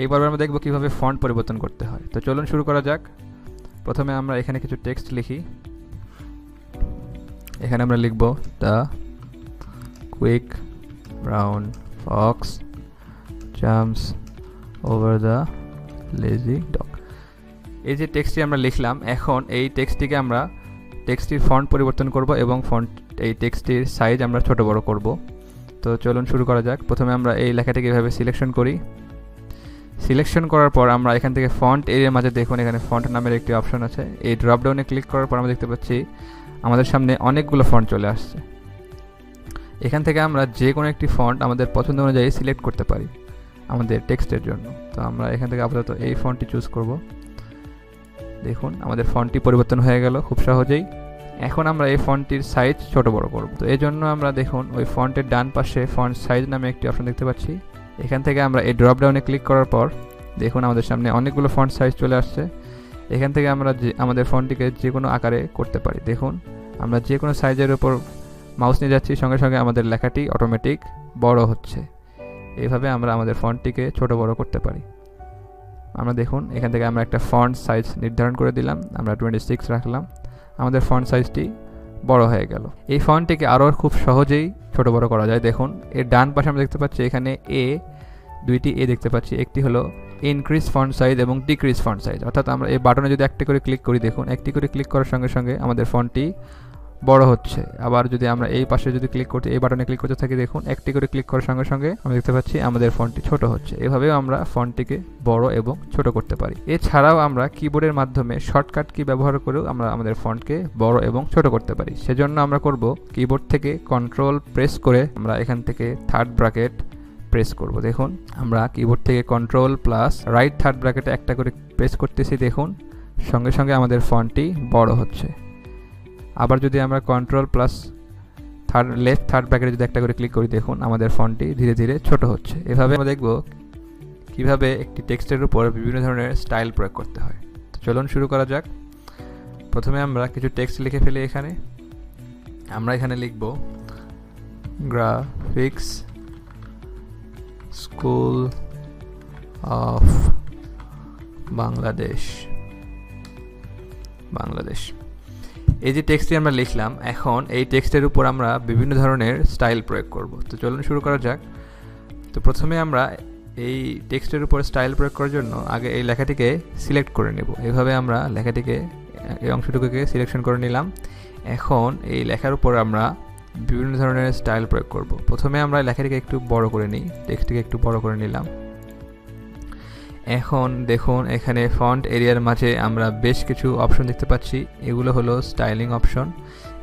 এই পর্বে আমরা দেখব কীভাবে ফন্ট পরিবর্তন করতে হয়। তো চলুন শুরু করা যাক। প্রথমে আমরা এখানে কিছু টেক্সট লিখি। এখানে আমরা লিখব the quick brown fox jumps over the lazy dog এই যে টেক্সটটি আমরা লিখলাম, এখন এই টেক্সটটিকে আমরা টেক্সটির ফন্ট পরিবর্তন করব এবং ফন্ট এই টেক্সটটির সাইজ আমরা ছোট বড় করব। তো চলুন শুরু করা যাক। প্রথমে আমরা এই লেখাটিকে এভাবে সিলেকশন করি। সিলেকশন করার পর আমরা এখান থেকে ফন্ট এরিয়ার মাঝে দেখুন, এখানে ফন্ট নামের একটি অপশন আছে। এই ড্রপডাউনে ক্লিক করার পর আমরা দেখতে পাচ্ছি আমাদের সামনে অনেকগুলো ফন্ট চলে আসছে। এখান থেকে আমরা যে কোনো একটি ফন্ট আমাদের পছন্দ অনুযায়ী সিলেক্ট করতে পারি আমাদের টেক্সটের জন্য। তো আমরা এখান থেকে আপাতত এই ফন্টটি চুজ করব। দেখুন, আমাদের ফন্টটি পরিবর্তন হয়ে গেল খুব সহজেই। এখন আমরা এই ফন্টটির সাইজ ছোট বড় করব। তো এই জন্য আমরা দেখুন, ওই ফন্টের ডান পাশে ফন্ট সাইজ নামে একটি অপশন দেখতে পাচ্ছি। এখান থেকে আমরা এই ড্রপ ডাউনে ক্লিক করার পর দেখুন আমাদের সামনে অনেকগুলো ফন্ট সাইজ চলে আসছে। এখান থেকে আমরা যে, আমাদের ফন্টটিকে যে কোনো আকারে করতে পারি। দেখুন, আমরা যে কোনো সাইজের উপর মাউস নিয়ে যাচ্ছি, সঙ্গে সঙ্গে আমাদের লেখাটি অটোমেটিক বড় হচ্ছে। এইভাবে আমরা আমাদের ফন্টটিকে ছোট বড় করতে পারি। আমরা দেখুন, এখান থেকে আমরা একটা ফন্ট সাইজ নির্ধারণ করে দিলাম। আমরা টোয়েন্টি সিক্স রাখলাম। আমাদের ফন্ট সাইজটি বড় হয়ে গেল। এই ফন্টটিকে আরও খুব সহজেই ছোট বড় করা যায়। দেখুন, এর ডান পাশে আমরা দেখতে পাচ্ছি, এখানে এ দুইটি এ দেখতে পাচ্ছি। একটি হলো ইনক্রিজ ফন্ট সাইজ এবং ডিক্রিজ ফন্ট সাইজ অর্থাৎ আমরা এই বাটনে যদি একটি করে ক্লিক করি, দেখুন, একটি করে ক্লিক করার সঙ্গে সঙ্গে আমাদের ফন্টটি বড় হচ্ছে। আবার যদি আমরা এই পাশে যদি ক্লিক করতে, এই বাটনে ক্লিক করতে থাকি, দেখুন একটি করে ক্লিক করার সঙ্গে সঙ্গে আমরা দেখতে পাচ্ছি আমাদের ফোনটি ছোট হচ্ছে। এভাবেও আমরা ফন্টটিকে বড় এবং ছোট করতে পারি। এছাড়াও আমরা কিবোর্ডের মাধ্যমে শর্টকাট কি ব্যবহার করেও আমরা আমাদের ফন্টকে বড় এবং ছোট করতে পারি। সেজন্য আমরা করব কিবোর্ড থেকে কন্ট্রোল প্রেস করে আমরা এখান থেকে থার্ড ব্র্যাকেট প্রেস করব। দেখুন, আমরা কিবোর্ড থেকে কন্ট্রোল প্লাস রাইট থার্ড ব্র্যাকেটে একটা করে প্রেস করতেছি। দেখুন, সঙ্গে সঙ্গে আমাদের ফন্টটি বড় হচ্ছে। আবার যদি আমরা control plus third left third ব্র্যাকেটে যদি একটা করে ক্লিক করি, দেখুন আমাদের ফন্টটি ধীরে ধীরে ছোট হচ্ছে। এভাবে আমরা দেখব কীভাবে একটি টেক্সটের উপর বিভিন্ন ধরনের স্টাইল প্রয়োগ করতে হয়। চলুন শুরু করা যাক। প্রথমে আমরা কিছু টেক্সট লিখে ফেলি এখানে। আমরা এখানে লিখব graphics school of Bangladesh Bangladesh. এই যে টেক্সটটি আমরা লিখলাম, এখন এই টেক্সটের উপর আমরা বিভিন্ন ধরনের স্টাইল প্রয়োগ করব। তো চলুন শুরু করা যাক। তো প্রথমে আমরা এই টেক্সটের উপর স্টাইল প্রয়োগ করার জন্য আগে এই লেখাটিকে সিলেক্ট করে নেব। এভাবে আমরা লেখাটিকে, এই অংশটুকুকে সিলেকশন করে নিলাম। এখন এই লেখার উপর আমরা বিভিন্ন ধরনের স্টাইল প্রয়োগ করব। প্রথমে আমরা লেখাটিকে একটু বড় করে নিই টেক্সটটিকে একটু বড় করে নিলাম। এখন দেখুন, এখানে ফন্ট এরিয়ার মাঝে আমরা বেশ কিছু অপশন দেখতে পাচ্ছি। এগুলো হলো স্টাইলিং অপশন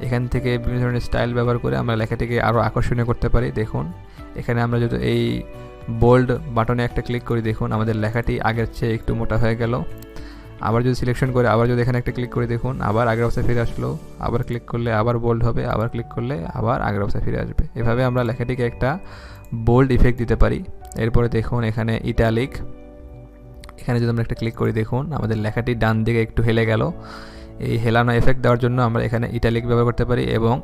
এখান থেকে বিভিন্ন ধরনের স্টাইল ব্যবহার করে আমরা লেখাটিকে আরও আকর্ষণীয় করতে পারি। দেখুন, এখানে আমরা যদি এই বোল্ড বাটনে একটা ক্লিক করি, দেখুন, আমাদের লেখাটি আগের চেয়ে একটু মোটা হয়ে গেল। আবার যদি সিলেকশন করে, আবার যদি এখানে একটা ক্লিক করে, দেখুন, আবার আগের অবস্থায় ফিরে আসলো। আবার ক্লিক করলে আবার বোল্ড হবে, আবার ক্লিক করলে আবার আগের অবস্থায় ফিরে আসবে। এভাবে আমরা লেখাটিকে একটা বোল্ড ইফেক্ট দিতে পারি। এরপরে দেখুন, এখানে ইটালিক এখানে যদি আমরা একটা ক্লিক করি, দেখুন, আমাদের লেখাটি ডান দিকে একটু হেলে গেল। এই হেলানো এফেক্ট দেওয়ার জন্য আমরা এখানে ইটালিক ব্যবহার করতে পারি এবং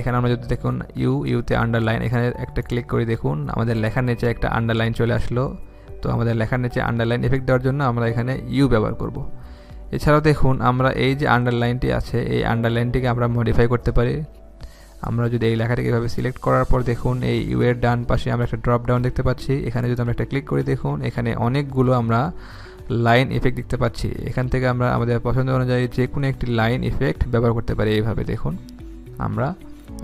এখানে আমরা যদি দেখুন ইউ ইউতে আন্ডারলাইন এখানে একটা ক্লিক করি, দেখুন, আমাদের লেখার নিচে একটা আন্ডারলাইন চলে আসলো। তো আমাদের লেখার নিচে আন্ডারলাইন এফেক্ট দেওয়ার জন্য আমরা এখানে ইউ ব্যবহার করব। এছাড়াও দেখুন, আমরা এই যে আন্ডারলাইনটি আছে, এই আন্ডারলাইনটিকে আমরা মডিফাই করতে পারি। আমরা যদি এই লেখাটিকে এভাবে সিলেক্ট করার পর দেখুন, এই ইউ এর ডান পাশে আমরা একটা ড্রপ ডাউন দেখতে পাচ্ছি। এখানে যদি আমরা একটা ক্লিক করি দেখুন, এখানে অনেকগুলো আমরা লাইন ইফেক্ট দেখতে পাচ্ছি। এখান থেকে আমরা আমাদের পছন্দ অনুযায়ী যে কোনো একটি লাইন ইফেক্ট ব্যবহার করতে পারি এইভাবে দেখুন। আমরা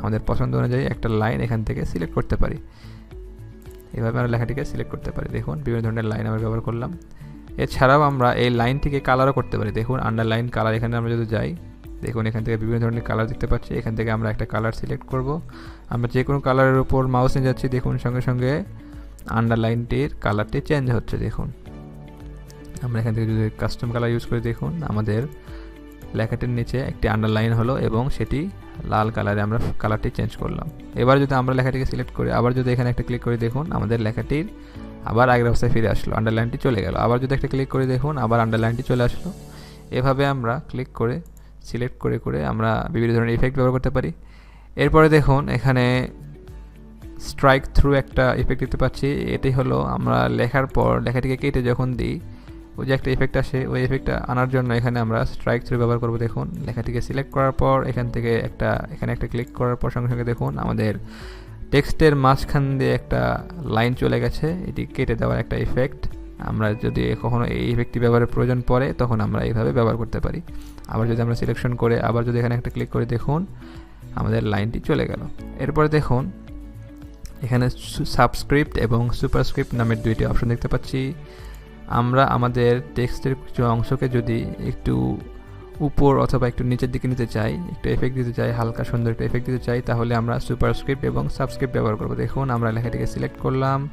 আমাদের পছন্দ অনুযায়ী একটা লাইন এখান থেকে সিলেক্ট করতে পারি। এভাবে আমরা লেখাটিকে সিলেক্ট করতে পারি। দেখুন, বিভিন্ন ধরনের লাইন আমরা ব্যবহার করলাম। এছাড়াও আমরা এই লাইনটিকে কালারও করতে পারি। দেখুন আন্ডারলাইন কালার এখানে আমরা যদি যাই দেখুন, এখান থেকে বিভিন্ন ধরনের কালার দেখতে পাচ্ছি। এখান থেকে আমরা একটা কালার সিলেক্ট করব। আমরা যে কোনো কালারের উপর মাউস নিয়ে যাচ্ছি, দেখুন, সঙ্গে সঙ্গে আন্ডারলাইনটির কালারটি চেঞ্জ হচ্ছে, দেখুন। আমরা এখান থেকে যদি কাস্টম কালার ইউজ করে, দেখুন, আমাদের লেখাটির নিচে একটি আন্ডারলাইন হলো এবং সেটি লাল কালারে আমরা কালারটি চেঞ্জ করলাম। এবার যদি আমরা লেখাটিকে সিলেক্ট করি, আবার যদি এখানে একটা ক্লিক করে, দেখুন, আমাদের লেখাটির আবার আগের অবস্থায় ফিরে আসলো আন্ডারলাইনটি চলে গেল। আবার যদি একটা ক্লিক করে, দেখুন, আবার আন্ডারলাইনটি চলে আসলো। এভাবে আমরা ক্লিক করে সিলেক্ট করে করে আমরা বিভিন্ন ধরনের ইফেক্ট ব্যবহার করতে পারি। এরপরে দেখুন, এখানে স্ট্রাইক থ্রু একটা ইফেক্ট দিতে পাচ্ছি। এটি হলো আমরা লেখার পর লেখাটিকে কেটে যখন দিই, ওই যে একটা ইফেক্ট আসে, ওই ইফেক্টটা আনার জন্য এখানে আমরা স্ট্রাইক থ্রু ব্যবহার করব। দেখুন, লেখাটিকে সিলেক্ট করার পর এখান থেকে একটা, এখানে একটা ক্লিক করার পর সঙ্গে সঙ্গে দেখুন আমাদের টেক্সটের মাঝখান দিয়ে একটা লাইন চলে গেছে। এটি কেটে দেওয়ার একটা ইফেক্ট আমরা যদি কখনো এই ইফেক্টটি ব্যবহারের প্রয়োজন পড়ে, তখন আমরা এইভাবে ব্যবহার করতে পারি। আবার যদি আমরা সিলেকশন করে আবার যদি এখানে একটা ক্লিক করে দেখুন, আমাদের লাইনটি চলে গেল। এরপরে দেখুন, এখানে সাবস্ক্রিপ্ট এবং সুপারস্ক্রিপ্ট নামের দুইটি অপশন দেখতে পাচ্ছি। আমরা আমাদের টেক্সটের কিছু অংশকে যদি একটু উপর অথবা একটু নিচের দিকে নিতে চাই, একটু এফেক্ট দিতে চাই, হালকা সুন্দর একটা এফেক্ট দিতে চাই, তাহলে আমরা সুপারস্ক্রিপ্ট এবং সাবস্ক্রিপ্ট ব্যবহার করব। দেখুন, আমরা লেখাটিকে সিলেক্ট করলাম।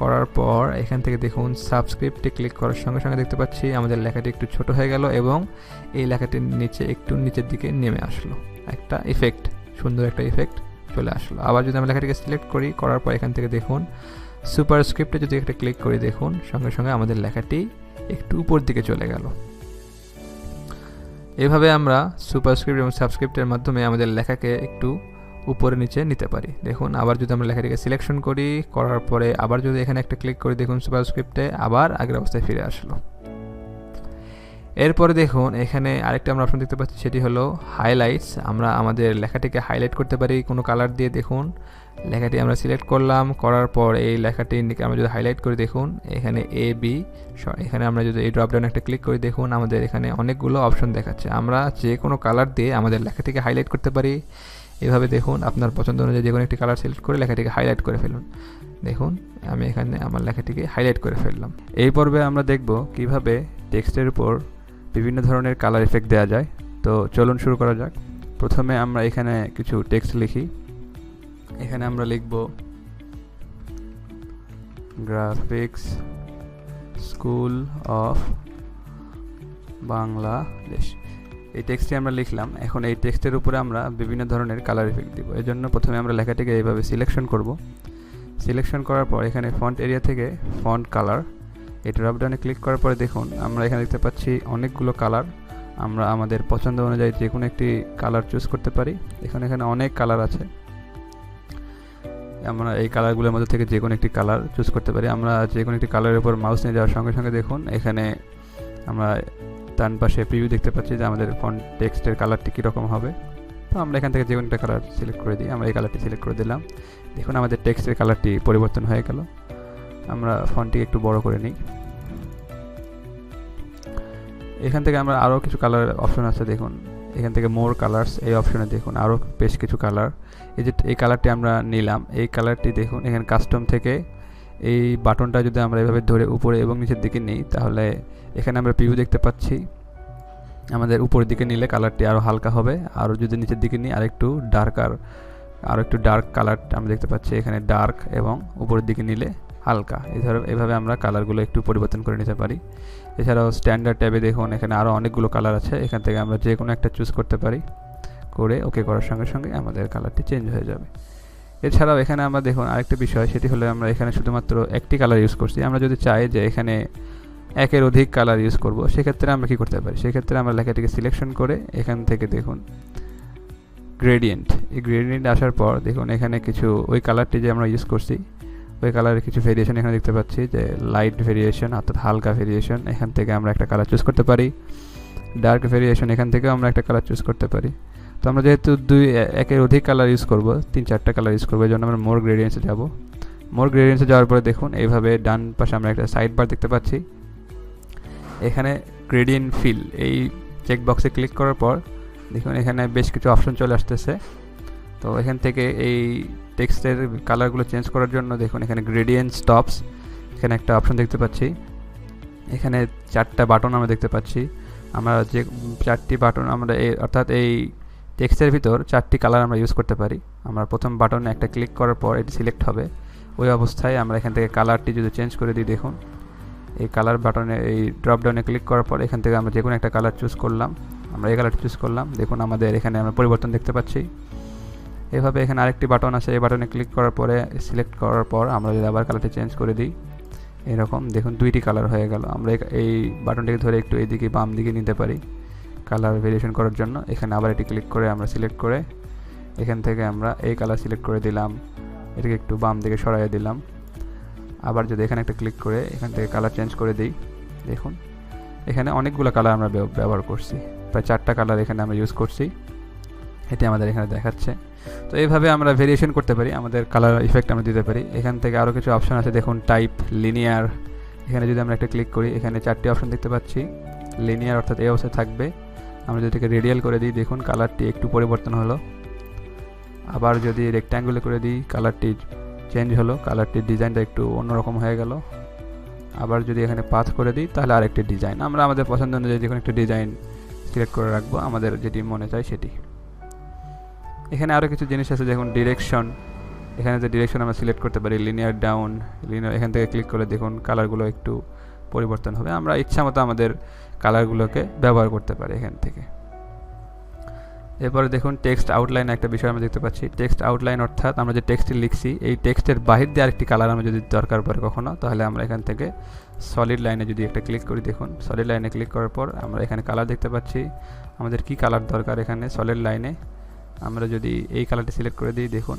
করার পর এখান থেকে দেখুন সাবস্ক্রিপ্টে ক্লিক করার সঙ্গে সঙ্গে দেখতে পাচ্ছি আমাদের লেখাটি একটু ছোট হয়ে গেল এবং এই লেখাটির নিচে একটু নিচের দিকে নেমে আসলো। একটা ইফেক্ট সুন্দর একটা ইফেক্ট চলে আসলো। আবার যদি আমরা লেখাটিকে সিলেক্ট করি, করার পর এখান থেকে দেখুন সুপার স্ক্রিপ্টে যদি একটা ক্লিক করি, দেখুন সঙ্গে সঙ্গে আমাদের লেখাটি একটু উপর দিকে চলে গেল। এভাবে আমরা সুপারস্ক্রিপ্ট এবং সাবস্ক্রিপ্টের মাধ্যমে আমাদের লেখাকে একটু উপরে নিচে নিতে পারি। দেখুন, আবার যদি আমরা লেখাটিকে সিলেকশন করি, করার পরে আবার যদি এখানে একটা ক্লিক করি, দেখুন সুপারস্ক্রিপ্টে আবার আগের অবস্থায় ফিরে আসলো। এরপরে দেখুন, এখানে আরেকটা আমরা অপশন দেখতে পাচ্ছি, সেটি হলো হাইলাইটস আমরা আমাদের লেখাটিকে হাইলাইট করতে পারি কোনো কালার দিয়ে, দেখুন। লেখাটি আমরা সিলেক্ট করলাম, করার পর এই লেখাটি আমরা যদি হাইলাইট করে, দেখুন, এখানে এ বি এখানে আমরা যদি এই ড্রপডাউন একটা ক্লিক করি, দেখুন, আমাদের এখানে অনেকগুলো অপশন দেখাচ্ছে। আমরা যে কোনো কালার দিয়ে আমাদের লেখাটিকে হাইলাইট করতে পারি। এভাবে দেখুন, আপনার পছন্দ অনুযায়ী যে কোনো একটি কালার সিলেক্ট করে লেখাটিকে হাইলাইট করে ফেলুন। দেখুন, আমি এখানে আমার লেখাটিকে হাইলাইট করে ফেললাম। এই পর্বে আমরা দেখব কীভাবে টেক্সটের উপর বিভিন্ন ধরনের কালার এফেক্ট দেওয়া যায়। তো চলুন শুরু করা যাক। প্রথমে আমরা এখানে কিছু টেক্সট লিখি। এখানে আমরা লিখব গ্রাফিক্স স্কুল অফ বাংলাদেশ এই টেক্সটটি আমরা লিখলাম। এখন এই টেক্সটের উপরে আমরা বিভিন্ন ধরনের কালার এফেক্ট দিব। এই জন্য প্রথমে আমরা লেখাটিকে এইভাবে সিলেকশন করব। সিলেকশন করার পর এখানে ফন্ট এরিয়া থেকে ফন্ট কালার এই ড্রপডাউনে ক্লিক করার পরে দেখুন, আমরা এখানে দেখতে পাচ্ছি অনেকগুলো কালার আমরা আমাদের পছন্দ অনুযায়ী যে কোনো একটি কালার চুজ করতে পারি। এখানে এখানে অনেক কালার আছে। আমরা এই কালারগুলোর মধ্যে থেকে যে কোনো একটি কালার চুজ করতে পারি। আমরা যে কোনো একটি কালারের উপর মাউস নিয়ে যাওয়ার সঙ্গে সঙ্গে দেখুন, এখানে আমরা ডান পাশে প্রিভিউ দেখতে পাচ্ছি যে আমাদের ফন্ট টেক্সটের কালারটি কীরকম হবে। তো আমরা এখান থেকে যে কোনো কালার সিলেক্ট করে দিই। আমরা এই কালারটি সিলেক্ট করে দিলাম। দেখুন আমাদের টেক্সটের কালারটি পরিবর্তন হয়ে গেল। আমরা ফন্টটি একটু বড় করে নিই। এখান থেকে আমরা আরও কিছু কালার অপশন আছে দেখুন। এখান থেকে মোর কালার্স এই অপশনে দেখুন। আরও বেশ কিছু কালার এই যে এই কালারটি আমরা নিলাম। এই কালারটি দেখুন, এখানে কাস্টম থেকে এই বাটনটা যদি আমরা এভাবে ধরে উপরে এবং নিচের দিকে নিই, তাহলে এখানে আমরা পিউ দেখতে পাচ্ছি। আমাদের উপরের দিকে নিলে কালারটি আরও হালকা হবে। আরও যদি নিচের দিকে নিই, আরেকটু ডার্কার আরও একটু ডার্ক কালার আমরা দেখতে পাচ্ছি। এখানে ডার্ক এবং উপরের দিকে নিলে হালকা। ধরো এভাবে আমরা কালারগুলো একটু পরিবর্তন করে নিতে পারি। এছাড়াও স্ট্যান্ডার্ড ট্যাবে দেখুন, এখানে আরও অনেকগুলো কালার আছে। এখান থেকে আমরা যে কোনো একটা চুজ করতে পারি। করে ওকে করার সঙ্গে সঙ্গে আমাদের কালারটি চেঞ্জ হয়ে যাবে। এছাড়াও এখানে আমরা দেখুন, আরেকটা বিষয়, সেটি হলো আমরা এখানে শুধুমাত্র একটি কালার ইউজ করছি। আমরা যদি চাই যে এখানে একের অধিক কালার ইউজ করব। সেক্ষেত্রে আমরা কী করতে পারি? সেক্ষেত্রে আমরা লেখাটিকে সিলেকশন করে এখান থেকে দেখুন গ্রেডিয়েন্ট এই গ্রেডিয়েন্ট আসার পর দেখুন, এখানে কিছু, ওই কালারটি যে আমরা ইউজ করছি, ওই কালারের কিছু ভেরিয়েশন এখানে দেখতে পাচ্ছি, যে লাইট ভেরিয়েশন অর্থাৎ হালকা ভেরিয়েশন এখান থেকে আমরা একটা কালার চুজ করতে পারি। ডার্ক ভেরিয়েশন এখান থেকেও আমরা একটা কালার চুজ করতে পারি। তো আমরা যেহেতু দুই একের অধিক কালার ইউজ করব, তিন, চারটা কালার ইউজ করব, এই জন্য আমরা মোর গ্রেডিয়েন্সে যাব। মোর গ্রেডিয়েন্সে যাওয়ার পরে দেখুন, এইভাবে ডান পাশে আমরা একটা সাইড বার দেখতে পাচ্ছি। এখানে গ্রেডিয়েন্ট ফিল এই চেকবক্সে ক্লিক করার পর দেখুন এখানে বেশ কিছু অপশন চলে আসতেছে। তো এখান থেকে এই টেক্সটের কালারগুলো চেঞ্জ করার জন্য দেখুন এখানে গ্রেডিয়েন্ট স্টপস এখানে একটা অপশন দেখতে পাচ্ছি। এখানে চারটা বাটন আমরা দেখতে পাচ্ছি। আমরা যে চারটি বাটন আমরা এই অর্থাৎ এই টেক্সটের ভিতর চারটি কালার আমরা ইউজ করতে পারি। আমরা প্রথম বাটনে একটা ক্লিক করার পর এটি সিলেক্ট হবে। ওই অবস্থায় আমরা এখান থেকে কালারটি যদি চেঞ্জ করে দিই দেখুন। এই কালার বাটনে এই ড্রপডাউনে ক্লিক করার পর এখান থেকে আমরা যে কোনো একটা কালার চুজ করলাম। আমরা এই কালারটি চুজ করলাম। দেখুন আমাদের এখানে আমরা পরিবর্তন দেখতে পাচ্ছি। এভাবে এখানে আরেকটি বাটন আছে। এই বাটনে ক্লিক করার পরে সিলেক্ট করার পর আমরা যদি আবার কালারটি চেঞ্জ করে দিই, এরকম দেখুন দুইটি কালার হয়ে গেল। আমরা এই বাটনটিকে ধরে একটু এইদিকে বাম দিকে নিতে পারি কালার ভেরিয়েশন করার জন্য। এখানে আবার এটি ক্লিক করে আমরা সিলেক্ট করে এখান থেকে আমরা এই কালার সিলেক্ট করে দিলাম। এটাকে একটু বাম দিকে সরাইয়ে দিলাম। আবার যদি এখানে একটা ক্লিক করে, এখান থেকে কালার চেঞ্জ করে দিই, দেখুন। এখানে অনেকগুলো কালার আমরা ব্যব- ব্যবহার করছি। প্রায় চারটা কালার এখানে আমরা ইউজ করছি। এটি আমাদের এখানে দেখাচ্ছে। তো এইভাবে আমরা ভেরিয়েশন করতে পারি, আমাদের কালার ইফেক্ট আমরা দিতে পারি। এখান থেকে আরও কিছু অপশান আছে, দেখুন টাইপ লিনিয়ার এখানে যদি আমরা একটা ক্লিক করি, এখানে চারটি অপশন দেখতে পাচ্ছি। লিনিয়ার অর্থাৎ এই অবস্থায় থাকবে। আমরা যদি এটাকে রেডিয়াল করে দিই, দেখুন কালারটি একটু পরিবর্তন হলো। আবার যদি রেক্ট্যাঙ্গুলে করে দিই কালারটি চেঞ্জ হলো কালারটির ডিজাইনটা একটু অন্যরকম হয়ে গেল। আবার যদি এখানে পাথ করে দিই, তাহলে আরেকটি ডিজাইন আমরা আমাদের পছন্দ অনুযায়ী যে কোনো একটা ডিজাইন সিলেক্ট করে রাখব, আমাদের যেটি মনে চায় সেটি। এখানে আরও কিছু জিনিস আছে দেখুন ডিরেকশন এখানে যে ডিরেকশন আমরা সিলেক্ট করতে পারি লিনিয়ার ডাউন লিনিয়ার এখান থেকে ক্লিক করে দেখুন কালারগুলো একটু পরিবর্তন হবে। আমরা ইচ্ছা মতো আমাদের কালারগুলোকে ব্যবহার করতে পারি এখান থেকে। এরপরে দেখুন টেক্সট আউটলাইন একটা বিষয় আমরা দেখতে পাচ্ছি। টেক্সট আউটলাইন অর্থাৎ আমরা যে টেক্সটটি লিখছি, এই টেক্সটের বাহির দিয়ে আরেকটি কালার আমরা যদি দরকার পড়ে কখনো, তাহলে আমরা এখান থেকে সলিড লাইনে যদি একটা ক্লিক করি, দেখুন সলিড লাইনে ক্লিক করার পর আমরা এখানে কালার দেখতে পাচ্ছি। আমাদের কি কালার দরকার এখানে সলিড লাইনে আমরা যদি এই কালারটি সিলেক্ট করে দিই, দেখুন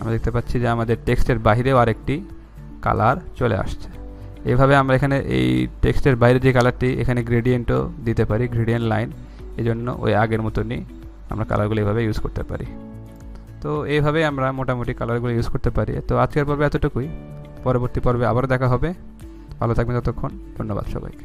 আমরা দেখতে পাচ্ছি যে আমাদের টেক্সটের বাহিরেও আরেকটি কালার চলে আসছে। এইভাবে আমরা এখানে এই টেক্সটের বাইরে যে কালারটি এখানে গ্রেডিয়েন্টও দিতে পারি গ্রেডিয়েন্ট লাইন এই জন্য ওই আগের মতনই আমরা কালারগুলো এভাবে ইউজ করতে পারি। তো এইভাবে আমরা মোটামুটি কালারগুলো ইউজ করতে পারি। তো আজকের পর্বে এতটুকুই। পরবর্তী পর্বে আবারও দেখা হবে। ভালো থাকবেন ততক্ষণ। ধন্যবাদ সবাইকে।